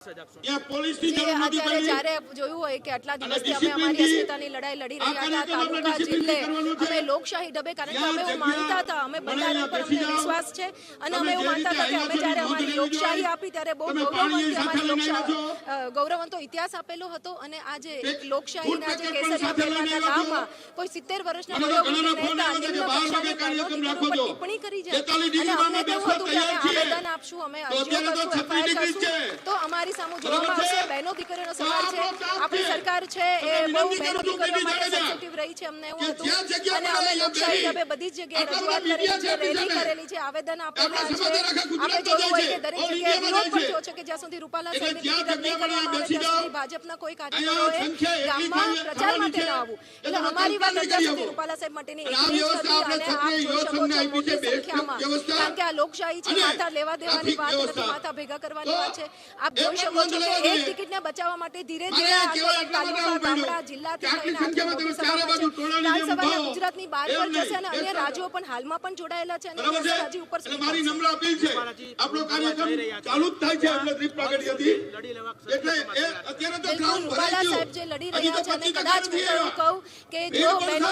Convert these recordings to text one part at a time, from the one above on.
અત્યારે જ્યારે જોયું હોય કે આટલા દિવસથી અમે અમારી અસ્મિતાની લડાઈ લડી રહ્યા હતા તાલુકા જિલ્લે અમે લોકશાહી ડબે કારણ કે અમે એવું માનતા હતા અમે બંધારણ પર અમને વિશ્વાસ છે અને અમે એવું માનતા હતા કે અમે જ્યારે અમારી લોકશાહી આપી ત્યારે બહુ ગૌરવવંતી અમારી લોકશાહી. આવ્યા છો. અ, ગૌરવવંતો ઇતિહાસ આપેલો હતો અને આજે એક લોકશાહીના જે કેસરિયા છો. નામમાં કોઈ સિત્તેર વર્ષના. ટિપ્પણી કરી જાય અને અમને હતું કે અમે આવેદન આપશું અમે અરજીઓ કરશું FIR 36 ડિગ્રી કરશું તો અમારી સામે જોવામાં આવશે. બહેનો દીકરીઓનો સવાલ છે. આપણી સરકાર છે એ બહુ બહેનો દીકરીઓ માટે સેન્સિટિવ રહી છે અમને એવું હતું. અને અમે લોકશાહી બેસી. બધી જ જગ્યાએ રજૂઆત કરેલી છે રેલી કરેલી છે આવેદન આપેલા છે. આપણે જોયું હોય કે દરેક જગ્યાએ વિરોધ પણ. થયો છે કે જ્યાં સુધી રૂપાલા સાહેબની જ્યાં નહીં કરવામાં આવે ત્યાં સુધી ભાજપના કોઈ કાર્યકરોએ ગામમાં પ્રચાર માટે ન આવવું એટલે અમારી વાત અત્યાર સુધી રૂપાલા સાહેબ માટેની. અને આપ જોઈ શકો છો મોટી સંખ્યામાં. કારણ કે આ લોકશાહી છે માથા લેવા દેવાની વાત નથી માથા ભેગા કરવાની વાત છે આપ જોઈ શકો છો બંધ કે લેવા એક ટિકિટને બચાવવા માટે ધીરે ધીરે કેવળ આંદોલન એટલા તાલુકા બતાવવું ગામડા પડ્યું. જિલ્લાથી કે આટલી લઈને સંખ્યામાં આટલી મોટી તમે ચારે બાજુ સભામાં છે. ટોળાની જેમ વિધાનસભાના ભાવો. ગુજરાતની બહાર પણ જશે અને અન્ય રાજ્યો પણ હાલમાં પણ જોડાયેલા છે અને બરાબર છે કેસર હજી ઉપર મારી નમ્ર અપીલ છે આપણો કાર્યક્રમ ચાલુ જ થાય છે એટલે દીપ પ્રાગટ્ય હતી એટલે એ અત્યારે તો ગ્રાઉન્ડ ભરાઈ સાહેબ જે લડી રહ્યા છે અને કદાચ હું. કહું કે જો બહેનો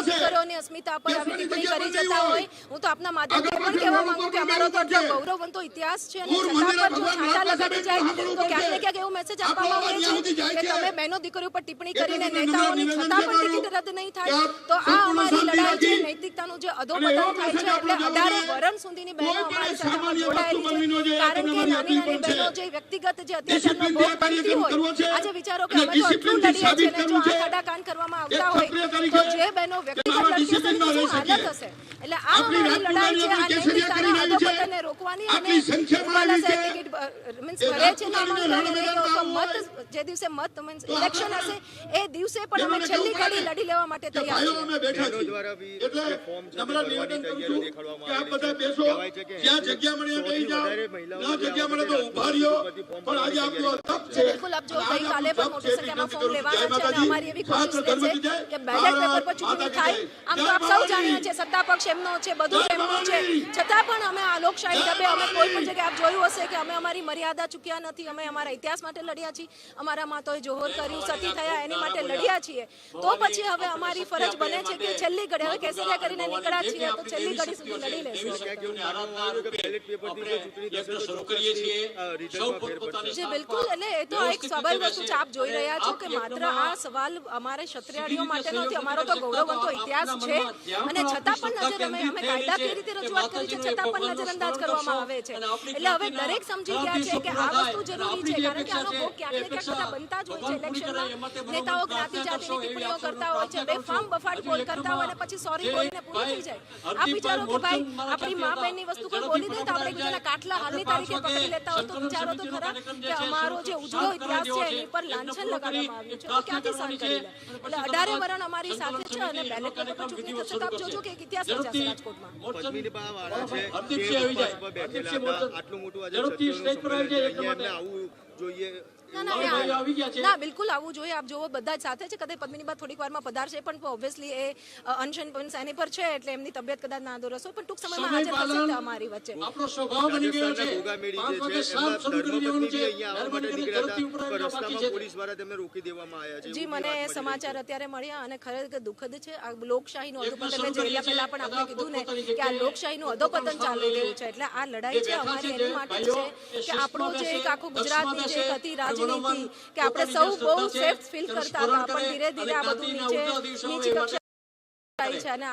અસ્મિતા પર આવી ટિપ્પણી કરી જતા હોય. હું તો આપના માધ્યમથી પણ કહેવા માંગુ કે અમારો તો ગૌરવવંતો ઇતિહાસ છે અને છતાં પણ જો છાંટા લગાડી જાય તો ક્યાંક સાંભળવું ને ક્યાંક એવું મેસેજ આપવામાં અવાજ છે કે તમે બહેનો દીકરીઓ પર ટિપ્પણી કરીને નેતાઓની છતાં પણ ટિકિટ રદ નહીં થાય તો આ અમારી લડાઈ છે નૈતિકતાનું જે અધોપતન થાય છે એટલે અઢારે વરણ સુધીની બહેનો અમારી સાથે જોડાયેલી છે કારણ કે નાની નાની બહેનો જે વ્યક્તિગત જે અત્યાચારનો ભોગ બનતી. હોય આજે વિચારો કે અમે તો એટલું લડીએ છીએ ને જો આ છે. કાન કરવામાં આવતા હોય તો જે બહેનો વ્યક્તિગત રહી શું હાલત હશે એટલે આ અમારી લડાઈ છે આ નૈતિકતાના આવી. અધોપતનને રોકવાની અને સંખ્યામાં સાહેબ છે. ટિકિટ મીન્સ ભરે છે રાજકુમારીને નામાંકન અને રણમેદાનમાં તો આવવું મત જે દિવસે મત મીન્સ તો ઇલેક્શન આપણે હશે એ દિવસે પણ અમે બહેનોને છેલ્લી કહેવું પડે ઘડી લડી લેવા માટે કે તૈયાર ભાઈઓ છીએ અમે બેઠા બહેનો છીએ. દ્વારા બી એટલે જે ફોર્મ છે નમ્ર તે નિવેદન ભરવાની કરું છું દેખાડવામાં કે આપ આવી બધા છે. બેસો કહેવાય છે કે જ્યાં એંશી જગ્યા મળે ત્યાં બેસી સૌથી જાઓ વધારે મહિલાઓ ન જે જગ્યા મળે તો આ ઊભા રહ્યો ફોર્મ પણ આજે આપણો તપ જે છે બિલકુલ આપ જો અને આજે ગઈકાલે આપણું પણ તપ મોટી છે. સંખ્યામાં વિનંતી ફોર્મ કરું છું. જય લેવાના છે અને અમારી એવી કોશિશ માતાજી. રહેશે જય કે ભારત બેલેટ પેપર પર માતા ચૂંટણી કી થાય જય. આમ તો જય આપ સૌ ભવાની. જાણીએ છીએ સત્તા પક્ષ એમનો છે બધું જય એમનું છે ભવાની. છતાં પણ અમે આ લોકશાહી જય ઢબે અમે કોઈ પણ ભવાની. જગ્યાએ આપ જોયું હશે કે અમે અમારી મર્યાદા ચૂક્યા નથી અમે અમારા ઇતિહાસ માટે લડ્યા છીએ. અમારા માતોએ જોહર કર્યું સતી થયા એની માટે લડ્યા છીએ. તો પછી હવે અમારી ફરજ બને છે કે છેલ્લી ઘડી હવે કેસરિયા કરીને નીકળ્યા છીએ તો છેલ્લી ઘડી સુધી લડી લેશું. જી બિલકુલ. એટલે એ તો એક સ્વાભાવિક વસ્તુ છે. આપ જોઈ રહ્યા છો કે માત્ર આ સવાલ અમારે ક્ષત્રિયાળીઓ માટે નથી અમારો તો ગૌરવવંતો ઇતિહાસ છે. અને છતાં પણ નજર અમે અમે કાયદાકીય રીતે રજૂઆત કરી છે છતાં પણ નજરઅંદાજ કરવામાં આવે છે. એટલે હવે દરેક સમજી ગયા છે કે આ વસ્તુ જરૂરી છે કારણ કે આનો ભોગ ક્યાંક ને ક્યાંક બધા બનતા જ હોય છે ઇલેક્શનમાં નેતાઓ જ્ઞાતિ જાતિની ટિપ્પણીઓ કરતા હોય છે બેફામ બફાટ બોલ કરતા હોય અને પછી સોરી બોલીને પૂરું થઈ જાય. આપ વિચારો કે ભાઈ આપણી મા બહેનની વસ્તુ કોઈ બોલી દે તો આપણે બીજાના કાટલા હાલની તારીખે પકડી લેતા હોય તો વિચારો તો ખરા કે અમારો જે ઉજળો ઇતિહાસ છે એની પર લાંછન લગાડવામાં આવ્યું છે. ક્યાંથી સહન કરી લે? એટલે અઢારે વરણ અમારી સાથે છે અને બેલેટ પેપર પર ચૂંટણી થશે. તો આપ જોજો કે એક ઇતિહાસ રચાશે રાજકોટમાં આટલું મોટું આજે ઝડપથી સ્ટેજ પર આવી જોઈએ ના ના ભાઈઓ ના આવી ગયા છે. ના બિલકુલ આવવું જોઈએ. આપ જોવો બધા જ સાથે છે. કદાચ પદ્મિની બા થોડીક વારમાં પધારશે પણ ઓબ્વિયસલી એ અનશન પણ પર છે એટલે એમની તબિયત કદાચ નાદુરસ્ત હોય પણ ટૂંક સમયમાં હાજર થશે અમારી વચ્ચે. આપણો સ્વભાવ બની ગયો છે. પાંચ વાગે એમના શરૂ કરી દેવાનું છે. અહીંયા આવવા માટે મહેરબાની કરીને હતા ઝડપથી બાકી છે. પોલીસ દ્વારા તેમને રોકી દેવામાં આવ્યા છે જી મને સમાચાર અત્યારે મળ્યા અને ખરેખર દુઃખદ છે. આ લોકશાહીનું અધોપતન મેં જોયા પહેલા પણ આપણે કીધું ને કે આ લોકશાહી લોકશાહીનું અધોપતન ચાલી રહ્યું છે. એટલે આ લડાઈ છે અમારી એની માટે છે કે આપણું જે એક આખો ગુજરાતની જે એક હતી અને મનોમન કે આપણે સૌ બહુ સેફ ફીલ કરતા હતા. પણ ધીરે ધીરે આ બધું નીચે નીચી કક્ષા જાય છે અને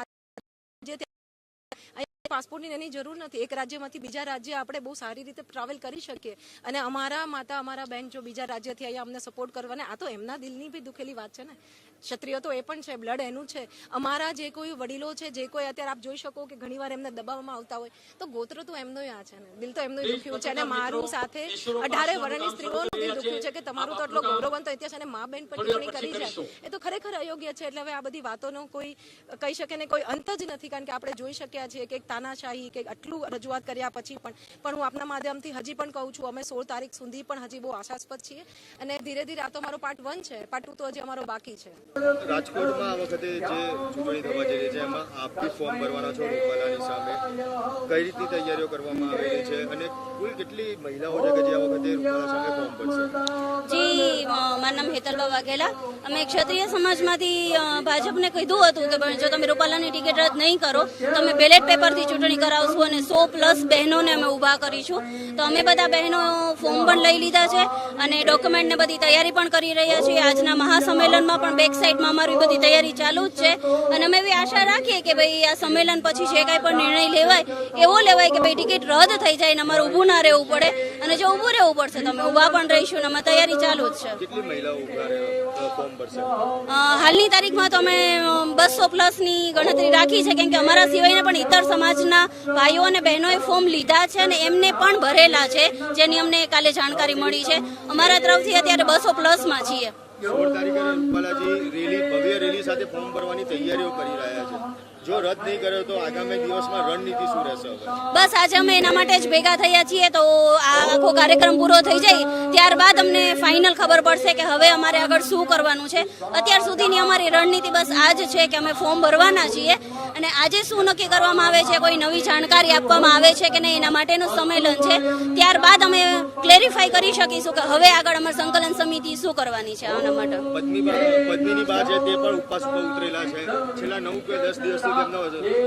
પાસપોર્ટની એની જરૂર નથી. એક રાજ્યમાંથી બીજા રાજ્ય આપણે બહુ સારી રીતે ટ્રાવેલ કરી શકીએ. અને અમારા માતા અમારા બેન જો બીજા રાજ્યથી અહીંયા અમને સપોર્ટ કરવાને આ તો એમના દિલની બી દુખેલી વાત છે ને. ક્ષત્રિય તો એ પણ છે બ્લડ એનું છે. અમારા જે કોઈ વડીલો છે જે કોઈ અત્યારે આપ જોઈ શકો કે ઘણીવાર એમને દબાવવામાં આવતા હોય તો ગોત્ર તો એમનો આ છે ને. દિલ તો એમનું દુખ્યું છે. અને મારું સાથે અઢારે વર્ણની સ્ત્રીઓનું દિલ દુખ્યું છે કે તમારું તો એટલો ગૌરવંતો ઇતિહાસ અને મા બેન પર ટિપ્પણી કરી છે. એ તો ખરેખર અયોગ્ય છે એટલે હવે આ બધી વાતોનો કોઈ કહી શકે ને કોઈ અંત જ નથી કારણ કે આપણે જોઈ શક્યા છીએ કે એક તાનાશાહી કે આટલું રજૂઆત કર્યા પછી પણ પણ હું આપના માધ્યમથી હજી પણ કહું છું, અમે સોળ તારીખ સુધી પણ હજી બહુ આશાસ્પદ છીએ. અને ધીરે ધીરે આ તો અમારો પાર્ટ વન છે. પાર્ટ ટુ તો હજી અમારો બાકી છે. રાજકોટમાં આ વખતે જે ચૂંટણી થવા જઈ રહી છે, એમાં આપ ફોર્મ ભરવાના છો, રૂપાલાની સામે. કઈ રીતની તૈયારીઓ કરવામાં આવેલી છે? અને જે મારું નામ હેતલબા વાઘેલા અમે ક્ષત્રિય સમાજમાંથી ભાજપને કીધું હતું કે જો તમે રૂપાલાની ટિકિટ રદ નહીં કરો, તો અમે બેલેટ પેપરથી ચૂંટણી કરાવશું અને સો પ્લસ બહેનોને અમે ઊભા કરીશું. તો અમે બધા બહેનો ફોર્મ પણ લઈ લીધા છે અને ડોક્યુમેન્ટને બધી તૈયારી પણ કરી રહ્યા છીએ. આજના મહાસંમેલનમાં પણ બેક સાઈડમાં અમારી બધી તૈયારી ચાલુ જ છે. અને અમે એવી આશા રાખીએ કે ભાઈ આ સંમેલન પછી જે કાંઈ પણ નિર્ણય લેવાય, એવો લેવાય કે ભાઈ ટિકિટ રદ થઈ જાય અને અમારું ઊભું ના રહેવું પડે અને જો ઊભું રહેવું પડશે તો અમે ઊભા પણ રહીશું અને અમે તૈયારી ચાલુ જ છે. હાલની તારીખમાં તો અમે બસો પ્લસની ગણતરી રાખી છે કેમ કે અમારા સિવાયના પણ ઇતર સમાજના ભાઈઓ અને બહેનોએ ફોર્મ લીધા છે અને એમને પણ ભરેલા છે જેની અમને કાલે જાણકારી મળી છે. અમારા તરફથી અત્યારે બસો પ્લસમાં છીએ. સોળ તારીખે રેલી ભવ્ય રેલી સાથે ફોર્મ ભરવાની તૈયારીઓ કરી રહ્યા છે. જો રદ નહીં કર્યો તો આગામી દિવસમાં રણનીતિ શું રહેશે બસ આજે અમે એના માટે જ ભેગા થયા છીએ તો આ આખો કાર્યક્રમ પૂરો થઈ જાય. ત્યારબાદ અમને ફાઇનલ ખબર પડશે કે હવે અમારે આગળ શું કરવાનું છે. અત્યાર સુધીની અમારી રણનીતિ બસ આ જ છે કે અમે ફોર્મ ભરવાના છીએ. અને આજે શું નક્કી કરવામાં આવે છે કોઈ નવી જાણકારી આપવામાં આવે છે કે નહીં એના માટેનું સંમેલન છે. ત્યારબાદ અમે ક્લેરિફાઈ કરી શકીશું કે હવે આગળ અમારી સંકલન સમિતિ શું કરવાની છે આના માટે. પત્નીની બા છે તે પણ ઉપવાસ ઉતરેલા છે. છેલ્લા નવ કે દસ દિવસથી તેમનો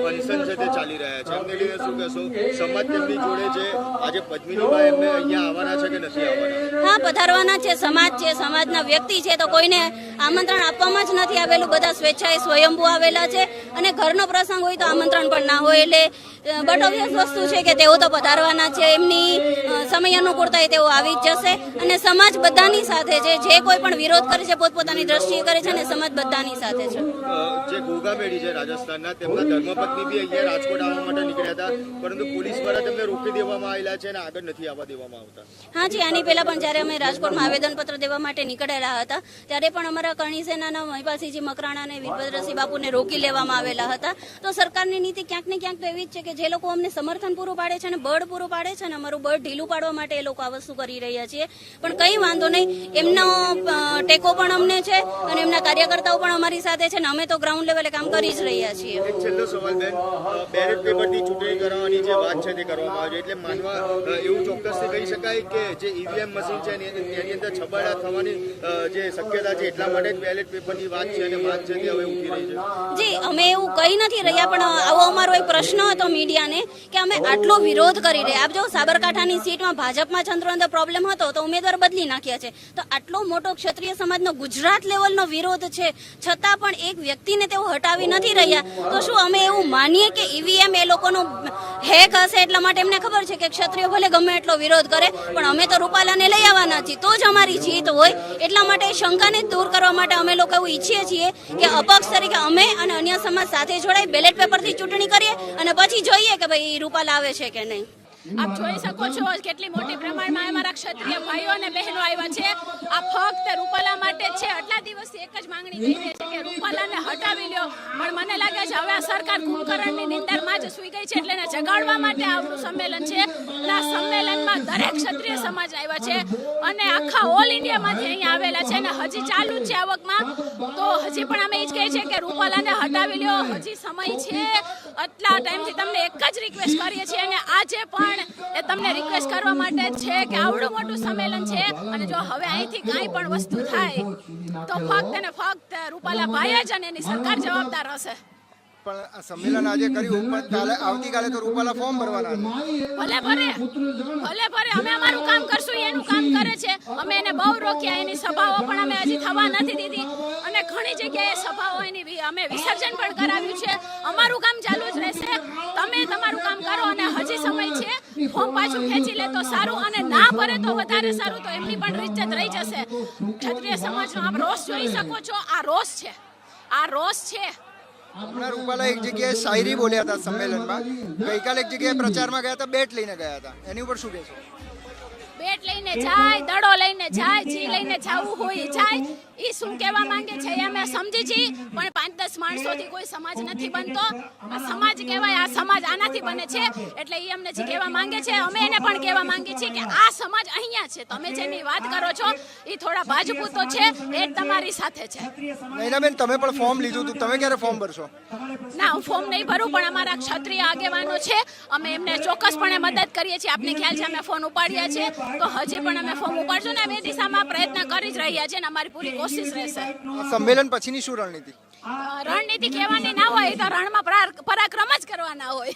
અનશન છે તે ચાલી રહ્યા છે. એમને લઈને શું કહેશો? સમાજ તેમની જોડે છે. આજે પદ્મીની બા એમને અહીંયા આવવાના છે કે નથી આવવાના? હા પધારવાના છે. સમાજ છે સમાજના વ્યક્તિ છે. તો કોઈને આમંત્રણ આપવામાં જ નથી આવેલું. બધા સ્વેચ્છાએ સ્વયંભૂ આવેલા છે. અને ઘરનો પ્રસંગ હોય તો આમંત્રણ પણ ના હોય એટલે બટ ઓબ્વિયસ વસ્તુ છે કે તેઓ તો પધારવાના છે એમની સમય અનુકૂળતાએ તેઓ આવી જ જશે અને સમાજ બધાની સાથે છે જે કોઈ પણ વિરોધ કરે છે પોતપોતાની દ્રષ્ટિએ કરે છે અને સમાજ બધાની સાથે છે. જે ગોગા મેળી છે રાજસ્થાનના તેમના ધર્મપત્ની બી અહીંયા રાજકોટ આવવા માટે નીકળ્યા હતા પરંતુ પોલીસ દ્વારા તેમને રોકી દેવામાં આવેલા છે અને આગળ નથી આવવા દેવામાં આવતા. હા જી આની પહેલા પણ જ્યારે અમે રાજકોટમાં આવેદનપત્ર દેવા માટે નીકળેલા હતા ત્યારે પણ અમારા કરણી સેનાના મહિપાલસિંહજી મકરાણા અને વીરભદ્રસિંહ બાપુને રોકી લેવામાં આવેલા હતા. તો સરકારની નીતિ ક્યાંક ને ક્યાંક તો એવી જ છે કે જે લોકો અમને સમર્થન પૂરું પાડે છે અને બળ પૂરું પાડે છે ને અમારું બળ ઢીલું પાડવા માટે એ લોકો આ વસ્તુ કરી રહ્યા છીએ. પણ કંઈ વાંધો નહીં એમનો ટેકો પણ અમને છે અને એમના કાર્યકર્તાઓ પણ અમારી સાથે છે ને અમે તો ગ્રાઉન્ડ લેવલે કામ કરી જ રહ્યા છીએ. છેલ્લો સવાલ બેન બેલેટ પેપરથી ચૂંટણી કરાવવાની જે વાત છે તે કરવામાં આવે છે એટલે માનવા એવું ચોક્કસ કહી શકાય કે જે ઈવીએમ મશીન છે એની તેની અંદર છબાડા થવાની જે શક્યતા છે એટલા માટે જ બેલેટ પેપરની વાત છે અને વાત છે તે હવે ઉઠી રહી છે. જી અમે એવું કહી નથી રહ્યા, પણ આવો અમારો એક પ્રશ્ન હતો મીડિયાને કે અમે આટલો વિરોધ કરી રહ્યા. આપ જો સાબરકાંઠાની સીટમાં ભાજપમાં ચંદ્રો પ્રોબ્લેમ હતો, તો ઉમેદવાર બદલી નાખ્યા છે. તો આટલો મોટો ક્ષત્રિય સમાજનો ગુજરાત લેવલનો વિરોધ છે, છતાં પણ એક વ્યક્તિને તેઓ હટાવી નથી રહ્યા. તો શું અમે એવું માનીએ કે ઈવીએમ એ લોકોનો હેક હશે એટલા માટે એમને ખબર છે કે ક્ષત્રિય ભલે ગમે એટલો વિરોધ કરે, પણ અમે તો રૂપાલાને લઈ આવવાના છીએ. તો જ અમારી જીત હોય. એટલા માટે શંકાને દૂર કરવા માટે અમે લોકો એવું ઈચ્છીએ છીએ કે અપક્ષ તરીકે અમે અને અન્ય સમાજ સાથે જોડાઈ બેલેટ પેપરથી ચૂંટણી કરીએ અને પછી જોઈએ કે ભાઈ રૂપા આવે છે કે નહીં. આપ જોઈ શકો છો કેટલી મોટી પ્રમાણમાં અમારા ક્ષત્રિય ભાઈઓ અને બહેનો આવ્યા છે. આ ફક્ત રૂપાલા માટે છે. આટલા દિવસથી એક જ માંગણી થઈ છે કે રૂપાલાને હટાવી લ્યો. પણ મને લાગે છે હવે આ સરકાર કુંભકરણની નિંદરમાં જ સુઈ ગઈ છે એટલે એને જગાડવા માટે આવનું સંમેલન છે. આ સંમેલનમાં દરેક ક્ષત્રિય સમાજ આવ્યા છે. અને આખા ઓલ ઇન્ડિયામાંથી અહીંયા આવેલા છે અને હજી ચાલુ જ છે આવકમાં. તો હજી પણ અમે એ જ કહીએ છીએ કે રૂપાલાને હટાવી લ્યો. હજી સમય છે. આટલા ટાઈમથી તમને એક જ રિક્વેસ્ટ કરીએ છીએ અને આજે પણ એ તમને રિક્વેસ્ટ કરવા માટે છે કે આવડું મોટું સંમેલન છે અને જો હવે અહીંથી કાંઈ પણ વસ્તુ થાય તો ફક્ત અને ફક્ત રૂપાલા ભાઈ જ અને એની સરકાર જવાબદાર હશે. પણ સંમેલન આજે કર્યું પણ કાલે આવતીકાલે તો રૂપાલા ફોર્મ ભરવાના ભલે ભરે ભલે ભરે અમે અમારું કામ કરશું એનું કામ કરે છે. અમે એને બહુ રોક્યા એની સભાઓ પણ અમે હજી થવા નથી દીધી. ઘણી જગ્યાએ સભાઓ એની અમે વિસર્જન પણ કરાવ્યું છે. અમારું કામ ચાલુ જ રહેશે. તમે તમારું કામ કરો અને હજી સમય છે. ફોર્મ પાછું ખેંચી લે તો સારું અને ના ભરે તો વધારે સારું તો એમની પણ ઇજ્જત રહી જશે. ક્ષત્રિય સમાજનો આપ રોષ જોઈ શકો છો. આ રોષ છે. આ રોષ છે. હમણાં રૂપાલા એક જગ્યાએ શાયરી બોલ્યા હતા સંમેલનમાં. ગઈકાલે એક જગ્યાએ પ્રચારમાં ગયા હતા બેટ લઈને ગયા હતા. એની ઉપર શું કહેશો? બેટ લઈને જાય દડો લઈને જાય જી લઈને જાવું હોય જાય. એ શું કહેવા માંગે છે એ અમે સમજી છીએ પણ પાંચ દસ માણસોથી કોઈ સમાજ નથી બનતો. આ સમાજ કહેવાય આ સમાજ આનાથી બને છે એટલે એ અમને જે કહેવા માંગે છે અમે એને પણ કહેવા માંગીએ છીએ કે આ સમાજ અહીંયા છે. તમે જેની વાત કરો છો એ થોડા ભાજપૂતો છે એ તમારી સાથે છે. નૈનાબેન તમે પણ ફોર્મ લીધું હતું. તમે ક્યારે ફોર્મ ભરશો? ના હું ફોર્મ નહીં ભરું પણ અમારા ક્ષત્રિય આગેવાનો છે. અમે એમને ચોક્કસપણે મદદ કરીએ છીએ. આપને ખ્યાલ છે અમે ફોન ઉપાડ્યા છે. તો હજી પણ અમે ફોર્મ ઉપાડશું ને અમે દિશામાં પ્રયત્ન કરી જ રહ્યા છીએ અને અમારી પૂરી કોશિશ રહેશે. સંમેલન પછીની શું રણનીતિ? રણનીતિ કહેવાની ના હોય તો રણમાં પરા- પરાક્રમ જ કરવાના હોય.